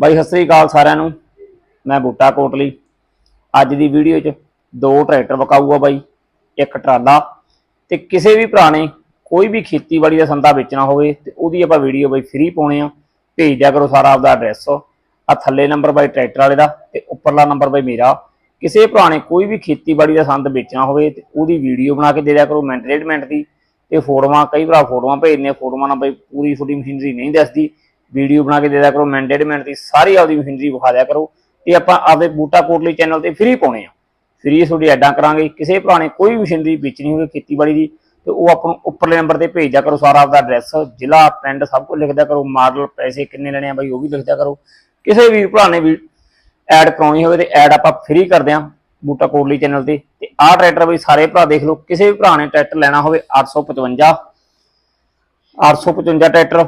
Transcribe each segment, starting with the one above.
ਬਾਈ, ਸਤਿ ਸ੍ਰੀ ਅਕਾਲ ਸਾਰਿਆਂ ਨੂੰ। ਮੈਂ ਬੂਟਾ ਕੋਟਲੀ। ਅੱਜ ਦੀ ਵੀਡੀਓ 'ਚ ਦੋ ਟਰੈਕਟਰ ਵਿਕਾਊਗਾ ਬਾਈ, ਇੱਕ ਟਰਾਲਾ ਤੇ ਕਿਸੇ ਵੀ ਭਰਾ ਨੇ ਕੋਈ ਵੀ ਖੇਤੀਬਾੜੀ ਦਾ ਸੰਦਾ ਵੇਚਣਾ ਹੋਵੇ ਤੇ ਉਹਦੀ ਆਪਾਂ ਵੀਡੀਓ ਬਾਈ ਫ੍ਰੀ ਪਾਉਣੇ ਆ। ਭੇਜ ਦਿਆ ਕਰੋ ਸਾਰਾ ਆਪਦਾ ਐਡਰੈਸ ਆ ਥੱਲੇ ਨੰਬਰ ਬਾਈ ਟਰੈਕਟਰ ਵਾਲੇ ਦਾ ਤੇ ਉੱਪਰਲਾ ਨੰਬਰ ਬਾਈ ਮੇਰਾ। ਕਿਸੇ ਭਰਾ ਨੇ ਕੋਈ ਵੀ ਖੇਤੀਬਾੜੀ ਦਾ ਸੰਦ ਵੇਚਣਾ ਹੋਵੇ ਤੇ ਉਹਦੀ ਵੀਡੀਓ ਬਣਾ ਕੇ ਦੇ ਦਿਆ ਕਰੋ ਮੈਂਟ ਡੇਢ ਦੀ। ਤੇ ਫੋਟੋਆਂ, ਕਈ ਭਰਾ ਫੋਟੋਆਂ ਭੇਜਦੇ ਫੋਟੋਆਂ ਨਾਲ ਬਾਈ ਪੂਰੀ ਛੋਟੀ ਮਸ਼ੀਨਰੀ ਨਹੀਂ ਦੱਸਦੀ। ਵੀਡੀਓ ਬਣਾ ਕੇ ਦੇ ਦਿਆ ਕਰੋ ਮਿੰਟ ਡੇਢ ਮਿੰਟ ਦੀ ਸਾਰੀ ਆਪਦੀ ਮਸ਼ੀਨਰੀ ਵਿਖਾ ਦਿਆ ਕਰੋ। ਤੇ ਆਪਾਂ ਆਪਦੇ ਬੂਟਾ ਕੋਟਲੀ ਚੈਨਲ ਤੇ ਫ੍ਰੀ ਪਾਉਣੇ ਆ। ਫ੍ਰੀ ਤੁਹਾਡੀ ਐਡਾਂ ਕਰਾਂਗੇ। ਕਿਸੇ ਭਰਾ ਨੇ ਕੋਈ ਵੀ ਮਸ਼ੀਨਰੀ ਵੇਚਣੀ ਹੋਵੇ ਖੇਤੀਬਾੜੀ ਦੀ, ਤੇ ਉਹ ਆਪਾਂ ਨੂੰ ਉੱਪਰਲੇ ਨੰਬਰ ਤੇ ਭੇਜ ਦਿਆ ਕਰੋ ਸਾਰਾ ਆਪਦਾ ਐਡਰੈਸ ਜ਼ਿਲ੍ਹਾ, ਪਿੰਡ ਸਭ ਕੁਝ ਲਿਖ ਦਿਆ ਕਰੋ। ਮਾਡਲ, ਪੈਸੇ ਕਿੰਨੇ ਲੈਣੇ ਆ ਬਾਈ, ਉਹ ਵੀ ਲਿਖ ਦਿਆ ਕਰੋ। ਕਿਸੇ ਵੀ ਭਰਾ ਨੇ ਵੀ ਐਡ ਕਰਾਉਣੀ ਹੋਵੇ ਤੇ ਐਡ ਆਪਾਂ ਫ੍ਰੀ ਕਰਦੇ ਆ ਬੂਟਾ ਕੋਟਲੀ ਚੈਨਲ ਤੇ। ਤੇ ਆਹ ਟਰੈਕਟਰ ਬਈ ਸਾਰੇ ਭਰਾ ਦੇਖ ਲਓ। ਕਿਸੇ ਵੀ ਭਰਾ ਨੇ ਟਰੈਕਟਰ ਲੈਣਾ ਹੋਵੇ 855 855 ਟਰੈਕਟਰ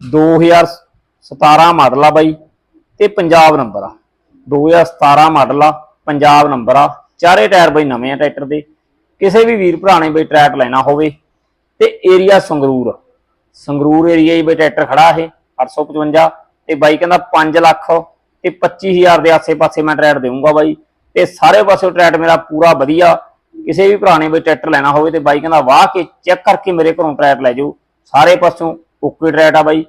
2017 ਮਾਡਲ ਆ ਬਾਈ ਤੇ ਪੰਜਾਬ ਨੰਬਰ ਆ। 2017 ਮਾਡਲ ਆ, ਪੰਜਾਬ ਨੰਬਰ ਆ। ਚਾਰੇ ਟਾਇਰ ਬਈ ਨਵੇਂ ਆ ਟਰੈਕਟਰ ਦੇ। ਕਿਸੇ ਵੀ ਵੀਰ ਭਰਾ ਨੇ ਬਈ ਟਰੈਕਟਰ ਲੈਣਾ ਹੋਵੇ ਤੇ ਏਰੀਆ ਸੰਗਰੂਰ ਸੰਗਰੂਰ ਏਰੀਆ ਹੀ ਬਈ ਟਰੈਕਟਰ ਖੜਾ ਇਹ 855 ਤੇ ਬਾਈ ਕਹਿੰਦਾ 5 ਲੱਖ ਤੇ 25000 ਦੇ ਆਸੇ-ਪਾਸੇ ਮੈਂ ਟਰੈਕਟ ਦੇਵਾਂਗਾ ਬਾਈ। ਤੇ ਸਾਰੇ ਪਾਸੇ ਟਰੈਕਟਰ ਮੇਰਾ ਪੂਰਾ ਵਧੀਆ। ਕਿਸੇ ਵੀ ਭਰਾ ਨੇ ਬਈ ਟਰੈਕਟਰ ਲੈਣਾ ਹੋਵੇ ਤੇ ਬਾਈ ਕਹਿੰਦਾ ਵਾਹ ਕੇ ਚੈੱਕ ਕਰਕੇ ਮੇਰੇ ਘਰੋਂ ਟਰੈਕਟਰ ਲੈ ਜਾਓ। ਸਾਰੇ ਪਾਸੋਂ ਓਕੇ ਟਰੈਟ ਆ ਬਾਈ।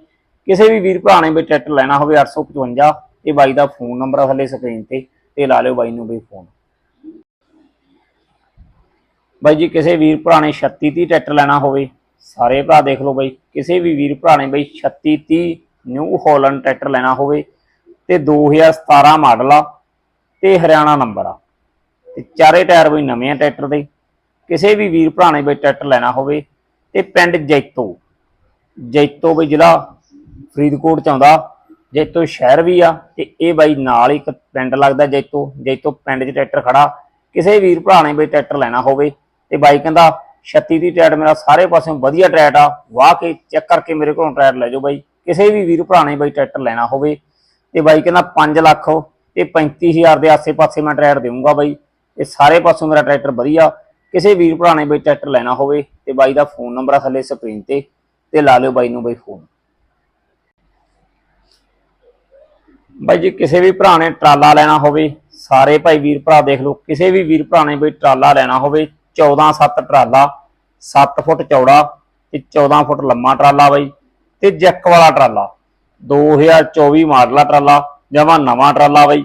ਕਿਸੇ ਵੀ ਵੀਰ ਭਰਾ ਨੇ ਬਈ ਟਰੈਕਟਰ ਲੈਣਾ ਹੋਵੇ 855 ਤੇ ਬਾਈ ਦਾ ਫੋਨ ਨੰਬਰ ਆ ਥੱਲੇ ਸਕਰੀਨ ਤੇ ਤੇ ਲਾ ਲਿਓ ਬਾਈ ਨੂੰ ਬਈ ਫੋਨ। ਬਾਈ ਜੀ, ਕਿਸੇ ਵੀਰ ਭਰਾ ਨੇ 36 30 ਟਰੈਕਟਰ ਲੈਣਾ ਹੋਵੇ, ਸਾਰੇ ਭਰਾ ਦੇਖ ਲਓ ਬਾਈ। ਕਿਸੇ ਵੀ ਵੀਰ ਭਰਾ ਨੇ ਬਾਈ 36 30 ਨਿਊ ਹਾਲੈਂਡ ਟਰੈਕਟਰ ਲੈਣਾ ਹੋਵੇ, ਤੇ 2017 ਮਾਡਲ ਆ, ਤੇ ਹਰਿਆਣਾ ਨੰਬਰ ਆ। ਤੇ ਚਾਰੇ ਟਾਇਰ ਬਈ ਨਵੇਂ ਆ ਟਰੈਕਟਰ ਦੇ। ਕਿਸੇ ਵੀ ਵੀਰ ਭਰਾ ਨੇ ਬਈ ਟਰੈਕਟਰ ਲੈਣਾ ਹੋਵੇ, ਤੇ ਪਿੰਡ ਜੈਤੋ। ਜੈਤੋ ਬਈ ਜ਼ਿਲ੍ਹਾ ਫਰੀਦਕੋਟ ਚ ਆਉਂਦਾ ਜੈਤੋ ਸ਼ਹਿਰ ਵੀ ਆ, ਤੇ ਇਹ ਬਾਈ ਨਾਲ ਇੱਕ ਪਿੰਡ ਲੱਗਦਾ ਜੈਤੋ ਜੈਤੋ ਪਿੰਡ 'ਚ ਟਰੈਕਟਰ ਖੜਾ, ਕਿਸੇ ਵੀਰ ਭਰਾ ਨੇ ਬਈ ਟਰੈਕਟਰ ਲੈਣਾ ਹੋਵੇ, ਤੇ ਬਾਈ ਕਹਿੰਦਾ 36 ਦੀ ਟਰੈਕਟਰ ਮੇਰਾ ਸਾਰੇ ਪਾਸਿਓਂ ਵਧੀਆ ਟਰੈਕਟਰ ਆ, ਵਾਹ ਕੇ ਚੈੱਕ ਕਰਕੇ ਮੇਰੇ ਕੋਲੋਂ ਟਰੈਕਟਰ ਲੈ ਜਾਓ ਬਾਈ। ਕਿਸੇ ਵੀ ਵੀਰ ਭਰਾ ਨੇ ਬਾਈ ਟਰੈਕਟਰ ਲੈਣਾ ਹੋਵੇ, ਤੇ ਬਾਈ ਕਹਿੰਦਾ 5 ਲੱਖ, ਤੇ 35000 ਦੇ ਆਸੇ-ਪਾਸੇ ਮੈਂ ਟਰੈਕਟਰ ਦੇਵਾਂਗਾ ਬਾਈ। ਇਹ ਸਾਰੇ ਪਾਸੋਂ ਮੇਰਾ ਟਰੈਕਟਰ ਵਧੀਆ। ਕਿਸੇ ਵੀਰ ਭਰਾ ਨੇ ਬਈ ਟਰੈਕਟਰ ਲੈਣਾ ਹੋਵੇ, ਤੇ ਬਾਈ ਦਾ ਫੋਨ ਨੰਬਰ ਆ ਥੱਲੇ ਸਕਰੀਨ ਤੇ। ਤੇ ਲਾ ਲਿਓ ਬਾਈ ਨੂੰ ਬਾਈ ਫੋਨ ਬਾਈ ਜੀ, ਕਿਸੇ ਵੀ ਭਰਾ ਨੇ ਟਰਾਲਾ ਲੈਣਾ ਹੋਵੇ, ਸਾਰੇ ਭਾਈ ਵੀਰ ਭਰਾ ਦੇਖ ਲਓ, ਕਿਸੇ ਵੀ ਵੀਰ ਭਰਾ ਨੇ ਬਈ ਟਰਾਲਾ ਲੈਣਾ ਹੋਵੇ 14 7 ਟਰਾਲਾ 7 ਫੁੱਟ ਚੌੜਾ ਤੇ 14 ਫੁੱਟ ਲੰਮਾ ਟਰਾਲਾ ਬਾਈ ਤੇ ਜੈਕ ਵਾਲਾ ਟਰਾਲਾ 2024 ਮਾਡਲ ਆ ਟਰਾਲਾ ਜਮਾ ਨਵਾਂ ਟਰਾਲਾ ਬਾਈ।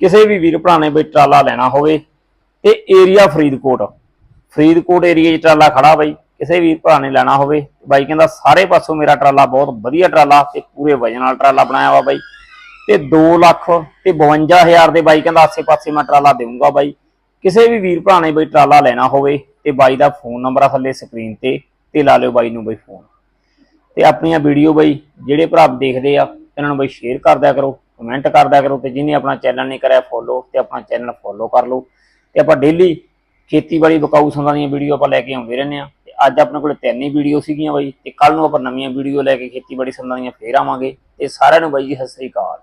ਕਿਸੇ ਵੀ ਵੀਰ ਭਰਾ ਨੇ ਬਈ ਟਰਾਲਾ ਲੈਣਾ ਹੋਵੇ ਤੇ ਏਰੀਆ ਫਰੀਦਕੋਟ ਫਰੀਦਕੋਟ ਏਰੀਆ 'ਚ ਟਰਾਲਾ ਖੜਾ ਬਾਈ। ਕਿਸੇ ਵੀਰ ਭਰਾ ਨੇ ਲੈਣਾ ਹੋਵੇ। ਬਾਈ ਕਹਿੰਦਾ, ਸਾਰੇ ਪਾਸੋਂ ਮੇਰਾ ਟਰਾਲਾ ਬਹੁਤ ਵਧੀਆ ਟਰਾਲਾ ਤੇ ਪੂਰੇ ਵਜਨ ਨਾਲ ਟਰਾਲਾ ਬਣਾਇਆ ਵਾ ਬਾਈ। ਤੇ 2 ਲੱਖ ਤੇ 52000 ਦੇ ਬਾਈ ਕਹਿੰਦਾ ਆਸੇ-ਪਾਸੇ ਮੈਂ ਟਰਾਲਾ ਦੇਵਾਂਗਾ ਬਾਈ। ਕਿਸੇ ਵੀ ਵੀਰ ਭਰਾ ਨੇ ਬਈ ਟਰਾਲਾ ਲੈਣਾ ਹੋਵੇ ਤੇ ਬਾਈ ਦਾ ਫੋਨ ਨੰਬਰ ਆ ਥੱਲੇ ਸਕਰੀਨ ਤੇ ਤੇ ਲਾ ਲਿਓ ਬਾਈ ਨੂੰ ਬਈ ਫੋਨ। ਤੇ ਆਪਣੀਆਂ ਵੀਡੀਓ ਬਾਈ, ਜਿਹੜੇ ਭਰਾ ਦੇਖਦੇ ਆ, ਇਹਨਾਂ ਨੂੰ ਬਈ ਸ਼ੇਅਰ ਕਰਦਿਆ ਕਰੋ ਕਮੈਂਟ ਕਰਦਿਆ ਕਰੋ ਤੇ ਜਿਹਨੇ ਆਪਣਾ ਚੈਨਲ ਨਹੀਂ ਕਰਿਆ ਫੋਲੋ ਤੇ ਆਪਣਾ ਚੈਨਲ ਫੋਲੋ ਕਰ ਲਓ। ਤੇ ਆਪਾਂ ਡੇਲੀ ਖੇਤੀਬਾੜੀ ਬਕਾਊ ਸੰਦਾਂ ਦੀਆਂ ਵੀਡੀਓ ਆਪਾਂ ਲੈ ਕੇ ਆਉਂਦੇ ਰਹਿੰਦੇ ਆ ਅੱਜ ਆਪਣੇ ਕੋਲ ਤਿੰਨ ਹੀ ਵੀਡੀਓ ਸੀਗੀਆਂ ਬਾਈ ਤੇ ਕੱਲ ਨੂੰ ਆਪਾਂ ਨਵੀਆਂ ਵੀਡੀਓ ਲੈ ਕੇ ਖੇਤੀਬਾੜੀ ਸੰਦਾਂ ਦੀਆਂ ਫੇਰ ਆਵਾਂਗੇ। ਤੇ ਸਾਰਿਆਂ ਨੂੰ ਬਾਈ ਜੀ, ਸਤਿ ਸ੍ਰੀ ਅਕਾਲ।